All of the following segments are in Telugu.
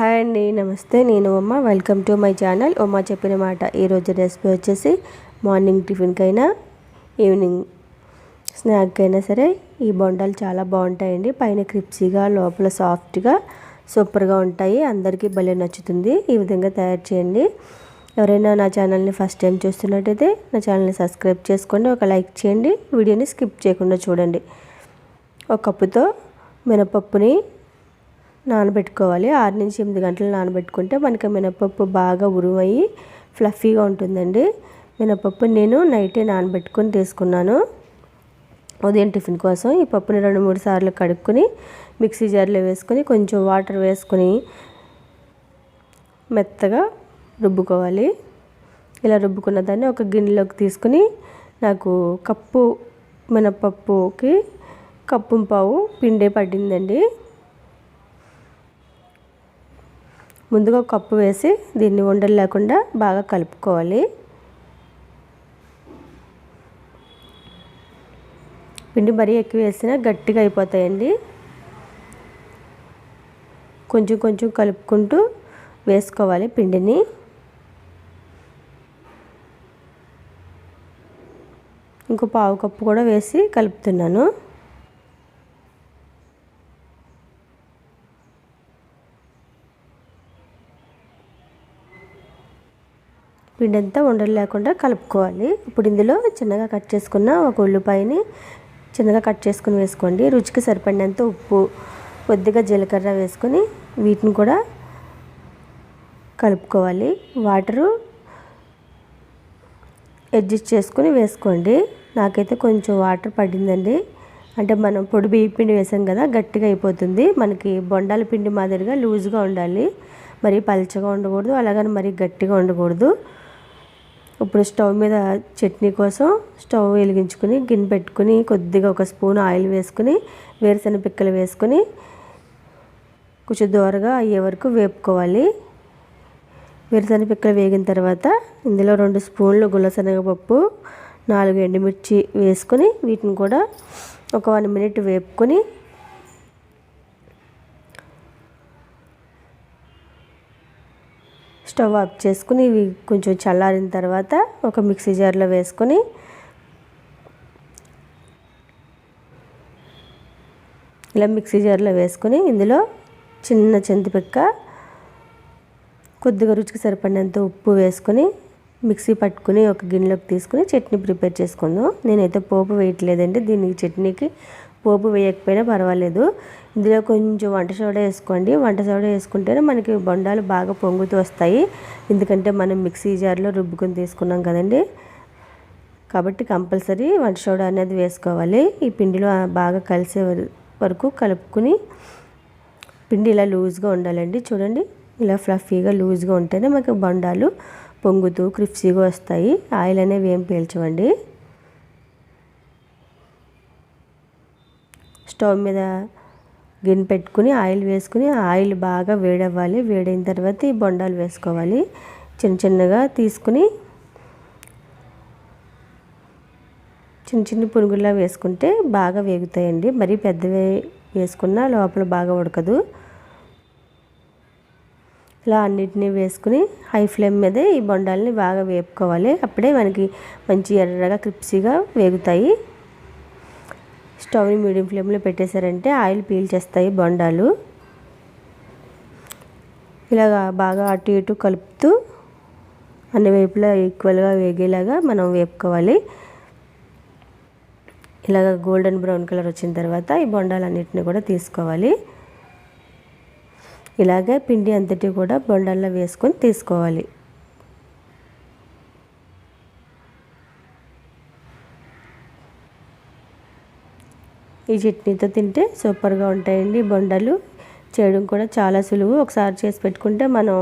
హాయ్ అండి నమస్తే. నేను ఉమ్మ వెల్కమ్ టు మై ఛానల్. ఉమ్మ చెప్పిన మాట ఈరోజు రెసిపీ వచ్చేసి మార్నింగ్ టిఫిన్కైనా ఈవినింగ్ స్నాక్ అయినా సరే ఈ బొండాలు చాలా బాగుంటాయండి. పైన క్రిప్సీగా లోపల సాఫ్ట్గా సూపర్గా ఉంటాయి. అందరికీ భలే నచ్చుతుంది. ఈ విధంగా తయారు చేయండి. ఎవరైనా నా ఛానల్ని ఫస్ట్ టైం చూస్తున్నట్టయితే నా ఛానల్ని సబ్స్క్రైబ్ చేసుకోండి. ఒక లైక్ చేయండి. వీడియోని స్కిప్ చేయకుండా చూడండి. ఒక కప్పుతో మినపప్పుని నానబెట్టుకోవాలి. ఆరు నుంచి ఎనిమిది గంటలు నానబెట్టుకుంటే మనకి మినపప్పు బాగా ఉరువయ్యి ఫ్లఫీగా ఉంటుందండి. మినపప్పు నేను నైటే నానబెట్టుకొని తీసుకున్నాను. ఉదయం టిఫిన్ కోసం ఈ పప్పుని రెండు మూడు సార్లు కడుక్కొని మిక్సీ జార్లో వేసుకొని కొంచెం వాటర్ వేసుకొని మెత్తగా రుబ్బుకోవాలి. ఇలా రుబ్బుకున్న దాన్ని ఒక గిన్నెలోకి తీసుకుని నాకు కప్పు మినపప్పుకి కప్పు పావు పిండే పడిందండి. ముందుగా కప్పు వేసి దీన్ని ఉండలు లేకుండా బాగా కలుపుకోవాలి. పిండి మరీ ఎక్కువ వేసినా గట్టిగా అయిపోతాయండి. కొంచెం కొంచెం కలుపుకుంటూ వేసుకోవాలి పిండిని. ఇంకో పావు కప్పు కూడా వేసి కలుపుతున్నాను. పిండి అంతా ఉండలు లేకుండా కలుపుకోవాలి. ఇప్పుడు ఇందులో చిన్నగా కట్ చేసుకున్న ఒక ఉల్లిపాయని చిన్నగా కట్ చేసుకుని వేసుకోండి. రుచికి సరిపడినంత ఉప్పు కొద్దిగా జీలకర్ర వేసుకొని వీటిని కూడా కలుపుకోవాలి. వాటరు అడ్జస్ట్ చేసుకుని వేసుకోండి. నాకైతే కొంచెం వాటర్ పడిందండి. అంటే మనం పొడి బియ్య పిండి వేసాం కదా గట్టిగా అయిపోతుంది. మనకి బొండాల పిండి మాదిరిగా లూజ్గా ఉండాలి. మరి పల్చగా ఉండకూడదు అలాగని మరి గట్టిగా ఉండకూడదు. ఇప్పుడు స్టవ్ మీద చట్నీ కోసం స్టవ్ వెలిగించుకుని గిన్నె పెట్టుకుని కొద్దిగా ఒక స్పూన్ ఆయిల్ వేసుకుని వేరుశనగ పిక్కలు వేసుకుని కొంచెం దూరగా అయ్యే వరకు వేపుకోవాలి. వేరుశనగ పిక్కలు వేగిన తర్వాత ఇందులో రెండు స్పూన్లు గుల్లశనగపప్పు నాలుగు ఎండుమిర్చి వేసుకొని వీటిని కూడా ఒక వన్ మినిట్ వేపుకొని స్టవ్ ఆఫ్ చేసుకుని ఇవి కొంచెం చల్లారిన తర్వాత ఒక మిక్సీ జార్లో వేసుకొని ఇలా మిక్సీ జార్లో వేసుకొని ఇందులో చిన్న చింతపిక్క కొద్దిగా రుచికి సరిపడినంత ఉప్పు వేసుకొని మిక్సీ పట్టుకుని ఒక గిన్నెలోకి తీసుకుని చట్నీ ప్రిపేర్ చేసుకుందాం. నేనైతే పోపు వేయట్లేదండి దీనికి చట్నీకి పోపు వేయకపోయినా పర్వాలేదు. ఇందులో కొంచెం వంట సోడా వేసుకోండి. వంట సోడా వేసుకుంటేనే మనకి బొండాలు బాగా పొంగుతూ వస్తాయి. ఎందుకంటే మనం మిక్సీ జార్లో రుబ్బుకొని తీసుకున్నాం కదండి. కాబట్టి కంపల్సరీ వంట సోడా అనేది వేసుకోవాలి. ఈ పిండిలో బాగా కలిసే వరకు కలుపుకుని పిండి ఇలా లూజ్గా ఉండాలండి. చూడండి ఇలా ఫ్లఫీగా లూజ్గా ఉంటేనే మనకి బొండాలు పొంగుతూ క్రిప్సీగా వస్తాయి. ఆయిల్ అనేవి ఏం పీల్చవండి. స్టవ్ మీద గిన్నె పెట్టుకుని ఆయిల్ వేసుకుని ఆయిల్ బాగా వేడవ్వాలి. వేడైన తర్వాత ఈ బొండాలు వేసుకోవాలి. చిన్న చిన్నగా తీసుకుని చిన్న చిన్న పునుగుల్లా వేసుకుంటే బాగా వేగుతాయండి. మరీ పెద్దవి వేసుకున్నా లోపల బాగా ఉడకదు. ఇలా అన్నిటినీ వేసుకుని హై ఫ్లేమ్ మీదే ఈ బొండాలని బాగా వేపుకోవాలి. అప్పుడే మనకి మంచి ఎర్రగా క్రిప్సీగా వేగుతాయి. స్టవ్ని మీడియం ఫ్లేమ్లో పెట్టేశారంటే ఆయిల్ పీల్చేస్తాయి బొండాలు. ఇలాగా బాగా అటు ఇటు కలుపుతూ అన్ని వైపులా ఈక్వల్గా వేగేలాగా మనం వేపుకోవాలి. ఇలాగ గోల్డెన్ బ్రౌన్ కలర్ వచ్చిన తర్వాత ఈ బొండాలన్నిటిని కూడా తీసుకోవాలి. ఇలాగే పిండి అంతటి కూడా బొండాల్లో వేసుకొని తీసుకోవాలి. ఈ చట్నీతో తింటే సూపర్గా ఉంటాయండి. బొండలు చేయడం కూడా చాలా సులువు. ఒకసారి చేసి పెట్టుకుంటే మనం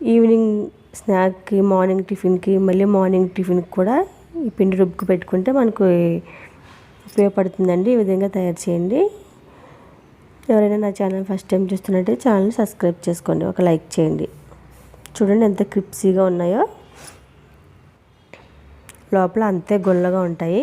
ఈవినింగ్ స్నాక్కి మార్నింగ్ టిఫిన్కి మళ్ళీ మార్నింగ్ టిఫిన్కి కూడా ఈ పిండి రుబ్బుకు పెట్టుకుంటే మనకు ఉపయోగపడుతుందండి. ఈ విధంగా తయారు చేయండి. ఎవరైనా నా ఛానల్ ఫస్ట్ టైం చూస్తున్నట్టే ఛానల్ని సబ్స్క్రైబ్ చేసుకోండి. ఒక లైక్ చేయండి. చూడండి ఎంత క్రిప్సీగా ఉన్నాయో. లోపల అంతే గుల్లగా ఉంటాయి.